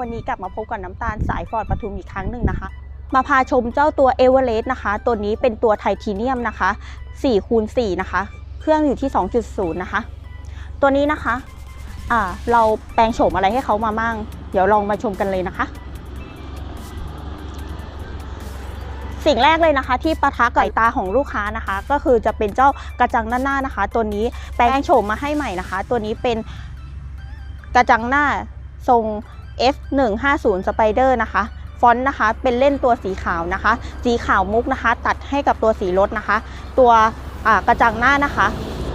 วันนี้กลับมาพบกับน้ำตาลสายฟอร์ดปทุมอีกครั้งหนึ่งนะคะ มาพาชมเจ้าตัวเอเวอเรสต์นะคะ ตัวนี้เป็นตัวไทเทเนียมนะคะ4คูณ4นะคะ เครื่องอยู่ที่ 2.0 นะคะ ตัวนี้นะคะอ่าเราแปลงโฉมอะไรให้เขามามั่ง เดี๋ยวลองมาชมกันเลยนะคะ สิ่งแรกเลยนะคะ ที่ปะทะกับสายตาของลูกค้านะคะ ก็คือจะเป็นเจ้ากระจังด้านหน้านะคะ ตัวนี้แปลงโฉมมาให้ใหม่นะคะ ตัวนี้เป็นกระจังหน้าทรง F150 Spider นะคะฟอนต์นะคะเป็นเล่นตัวสีขาวนะคะ สีขาวมุกนะคะ ตัดให้กับตัวสีรถนะคะ ตัวกระจังหน้านะคะ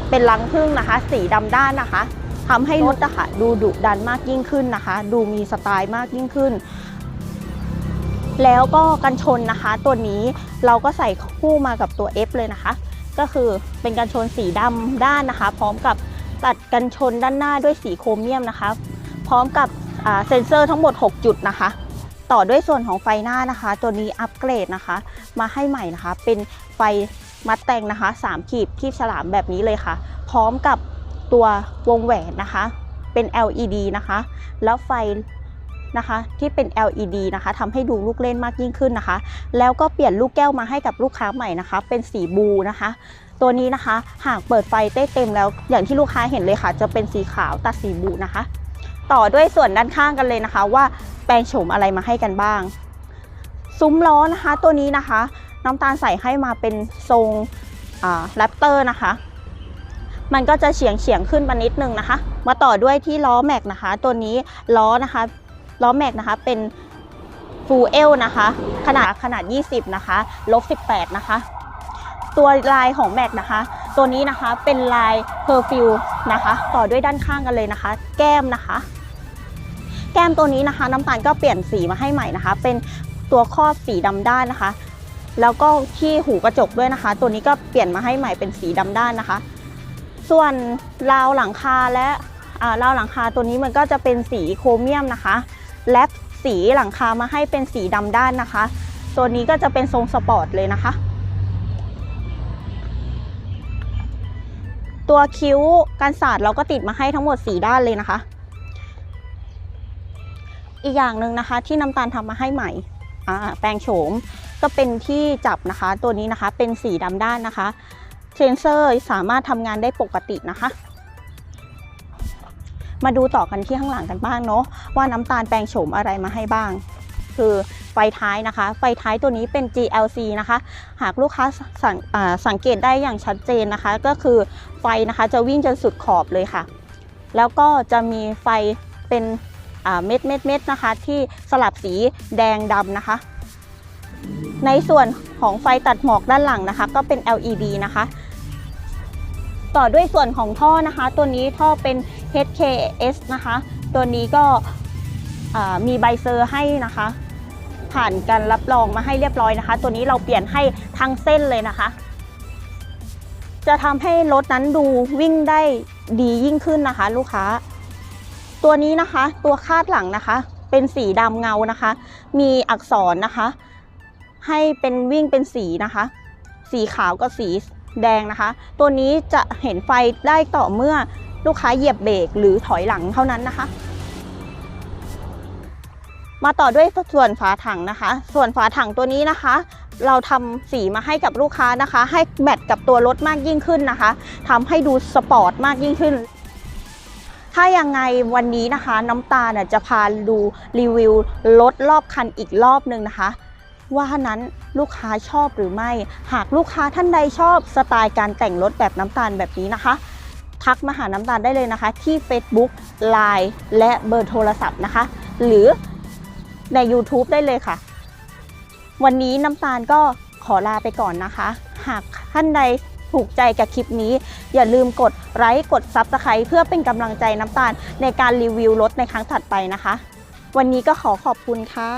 เป็นรังผึ้งนะคะ สีดำด้านนะคะทำให้รถอะค่ะดูดุดันมากยิ่งขึ้นนะคะ ดูมีสไตล์มากยิ่งขึ้น แล้วก็กันชนนะคะ ตัวนี้เราก็ใส่คู่มากับตัว F เลยนะคะ ก็คือเป็นกันชนสีดำด้านนะคะ พร้อมกับตัดกันชนด้านหน้าด้วยสีโครเมียมนะคะ พร้อมกับ เซ็นเซอร์ทั้งหมด 6 จุดนะคะ ต่อด้วยส่วนของไฟหน้านะคะ ตัวนี้อัปเกรดนะคะ มาให้ใหม่นะคะ เป็นไฟมัดแต่งนะคะ 3 ขีดที่ฉลามแบบนี้เลยค่ะ พร้อมกับตัววงแหวนนะคะ เป็น LED นะคะ แล้วไฟนะคะที่เป็น LED นะคะทำให้ดูลูกเล่นมากยิ่งขึ้นนะคะ แล้วก็เปลี่ยนลูกแก้วมาให้กับลูกค้าใหม่นะคะ เป็นสีบูนะคะ ตัวนี้นะคะ หากเปิดไฟได้เต็มแล้วอย่างที่ลูกค้าเห็นเลยค่ะ จะเป็นสีขาวตัดสีบูนะคะ ต่อด้วยส่วนด้านข้างกันเลยนะคะ ว่าแปลงโฉมอะไรมาให้กันบ้าง ซุ้มล้อนะคะตัวนี้นะคะ น้ำตาลใส่ให้มาเป็นทรงแรปเตอร์นะคะ มันก็จะเฉียงเฉียงขึ้นมานิดนึงนะคะ มาต่อด้วยที่ล้อแม็กนะคะ ตัวนี้ล้อนะคะล้อแม็กนะคะเป็นฟูเอลนะคะ ขนาดขนาด 20 นะคะลบ18 นะคะ ตัวลายของแม็กนะคะ ตัวนี้นะคะเป็นลายเพอร์ฟิวนะคะ ต่อด้วยด้านข้างกันเลยนะคะ แก้มนะคะ แก้มตัวนี้นะคะน้ำตาลก็เปลี่ยนสีมาให้ใหม่นะคะ เป็นตัวครอบสีดำด้านนะคะ แล้วก็ที่หูกระจกด้วยนะคะ ตัวนี้ก็เปลี่ยนมาให้ใหม่เป็นสีดำด้านนะคะ ส่วนราวหลังคาและอ่าราวหลังคาตัวนี้มันก็จะเป็นสีโครเมียมนะคะ และสีหลังคามาให้เป็นสีดำด้านนะคะ ตัวนี้ก็จะเป็นทรงสปอร์ตเลยนะคะ ตัวคิ้วกันศาสตร์เราก็ติดมาให้ทั้งหมด 4 ด้านเลยนะคะ อีกอย่างหนึ่งนะคะ ที่น้ำตาลทำมาให้ใหม่แปลงโฉมก็เป็นที่จับนะคะ ตัวนี้นะคะเป็นสีดำด้านนะคะเซนเซอร์สามารถทำงานได้ปกตินะคะ มาดูต่อกันที่ข้างหลังกันบ้างเนาะว่าน้ำตาลแปลงโฉมอะไรมาให้บ้าง คือไฟท้ายนะคะ ไฟท้ายตัวนี้เป็น GLC นะคะ หากลูกค้าสังอ่าสังเกตได้อย่างชัดเจนนะคะ ก็คือไฟนะคะจะวิ่งจนสุดขอบเลยค่ะ แล้วก็จะมีไฟเป็น เม็ดเม็ดเม็ดนะคะ ที่สลับสีแดงดำนะคะ ในส่วนของไฟตัดหมอกด้านหลังนะคะ ก็เป็น LED นะคะ ต่อด้วยส่วนของท่อนะคะ ตัวนี้ท่อเป็น HKS นะคะ ตัวนี้ก็มีใบเซอร์ให้นะคะ ผ่านการรับรองมาให้เรียบร้อยนะคะ ตัวนี้เราเปลี่ยนให้ทั้งเส้นเลยนะคะ จะทำให้รถนั้นดูวิ่งได้ดียิ่งขึ้นนะคะ ลูกค้า ตัวนี้นะคะตัวคาดหลังนะคะ เป็นสีดำเงานะคะ มีอักษรนะคะ ให้เป็นวิ่งเป็นสีนะคะ สีขาวกับสีแดงนะคะ ตัวนี้จะเห็นไฟได้ต่อเมื่อลูกค้าเหยียบเบรกหรือถอยหลังเท่านั้นนะคะ มาต่อด้วยส่วนฝาถังนะคะ ส่วนฝาถังตัวนี้นะคะ เราทำสีมาให้กับลูกค้านะคะ ให้แมทกับตัวรถมากยิ่งขึ้นนะคะทำให้ดูสปอร์ตมากยิ่งขึ้น ถ้ายังไงวันนี้นะคะน้ำตาลน่ะจะพาดูรีวิวรถรอบคันอีกรอบหนึ่งนะคะ ว่านั้นลูกค้าชอบหรือไม่ หากลูกค้าท่านใดชอบสไตล์การแต่งรถแบบน้ำตาลแบบนี้นะคะ ทักมาหาน้ำตาลได้เลยนะคะ ที่ Facebook Line และเบอร์โทรศัพท์นะคะ หรือใน YouTube ได้เลยค่ะ วันนี้น้ำตาลก็ขอลาไปก่อนนะคะ หากท่านใด ถูกใจกับคลิปนี้ อย่าลืมกดไลค์กด Subscribe เพื่อเป็นกำลังใจน้ำตาลในการรีวิวรถในครั้งถัดไปนะคะ วันนี้ก็ขอขอบคุณค่ะ